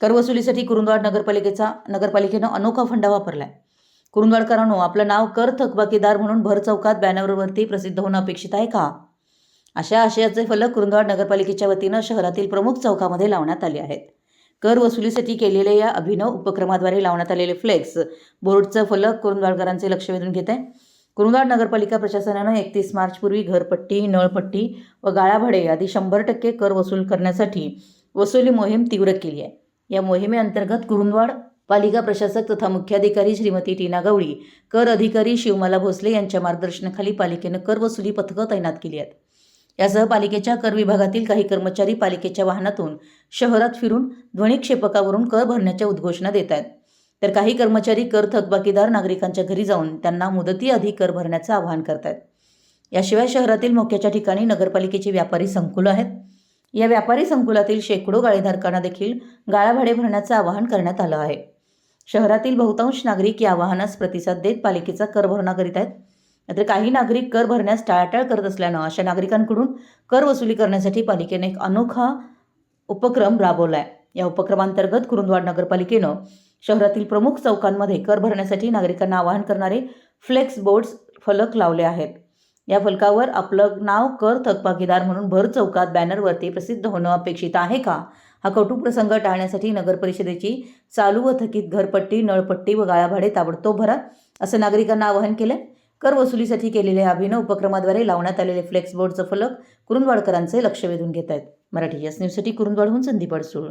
कर वसुलीसाठी कुरुंदवाड नगरपालिकेचा नगरपालिकेनं अनोखा फंडा वापरलाय. कुरुंदवाडकरांनो आपलं नाव कर थकबाकीदार म्हणून भर चौकात बॅनरवरती प्रसिद्ध होणं अपेक्षित आहे का? अशा आशयाचे फलक कुरुंदवाड नगरपालिकेच्या वतीनं शहरातील प्रमुख चौकामध्ये लावण्यात आले आहेत. कर वसुलीसाठी केलेल्या या अभिनव उपक्रमाद्वारे लावण्यात आलेले फ्लेक्स बोर्डचं फलक कुरुंदवाडकरांचे लक्ष वेधून घेत आहे कुरुंदवाड नगरपालिका प्रशासनानं एकतीस मार्चपूर्वी घरपट्टी नळपट्टी व गाळाभाडे आदी शंभर टक्के कर वसूल करण्यासाठी वसुली मोहीम तीव्र केली आहे. या मोहिमेअंतर्गत कुरुंदवाड पालिका प्रशासक तथा मुख्याधिकारी श्रीमती टीना गवळी कर अधिकारी शिवमाला भोसले यांच्या मार्गदर्शनाखाली पालिकेनं कर वसुली पथकं तैनात केली आहेत. यासह पालिकेच्या कर विभागातील काही कर्मचारी पालिकेच्या वाहनातून शहरात फिरून ध्वनिक्षेपकावरून कर भरण्याच्या उद्घोषणा देत आहेत. तर काही कर्मचारी कर थकबाकीदार नागरिकांच्या घरी जाऊन त्यांना मुदतीआधी कर भरण्याचं आवाहन करतायत याशिवाय शहरातील मोक्याच्या ठिकाणी नगरपालिकेची व्यापारी संकुलं आहेत. या व्यापारी संकुलातील शेकडो गाळेधारकांना देखील गाळाभाडे भरण्याचं आवाहन करण्यात आलं आहे. शहरातील बहुतांश नागरिक या आवाहनास प्रतिसाद देत पालिकेचा कर भरणा करीत आहेत. मात्र काही नागरिक कर भरण्यास टाळाटाळ करत असल्यानं अशा नागरिकांकडून कर वसुली करण्यासाठी पालिकेने एक अनोखा उपक्रम राबवला आहे या उपक्रमांतर्गत कुरुंदवाड नगरपालिकेनं शहरातील प्रमुख चौकांमध्ये कर भरण्यासाठी नागरिकांना आवाहन करणारे फ्लेक्स बोर्ड्स फलक लावले आहेत. या फलकावर आपलं नाव कर थकबाकीदार म्हणून भर चौकात बॅनरवरती प्रसिद्ध होणं अपेक्षित आहे का? हा कौटुंब प्रसंग टाळण्यासाठी नगर परिषदेची चालू व थकीत घरपट्टी नळपट्टी व गाळाभाडे ताबडतोब भरा असं नागरिकांना आवाहन केलं. कर वसुलीसाठी केलेल्या अभिनव उपक्रमाद्वारे लावण्यात आलेले फ्लेक्स बोर्डचं फलक कुरुंदवाडकरांचे लक्ष वेधून घेत आहेत. मराठी यस न्यूजसाठी कुरुंदवाडहून संदीप अडसूळ.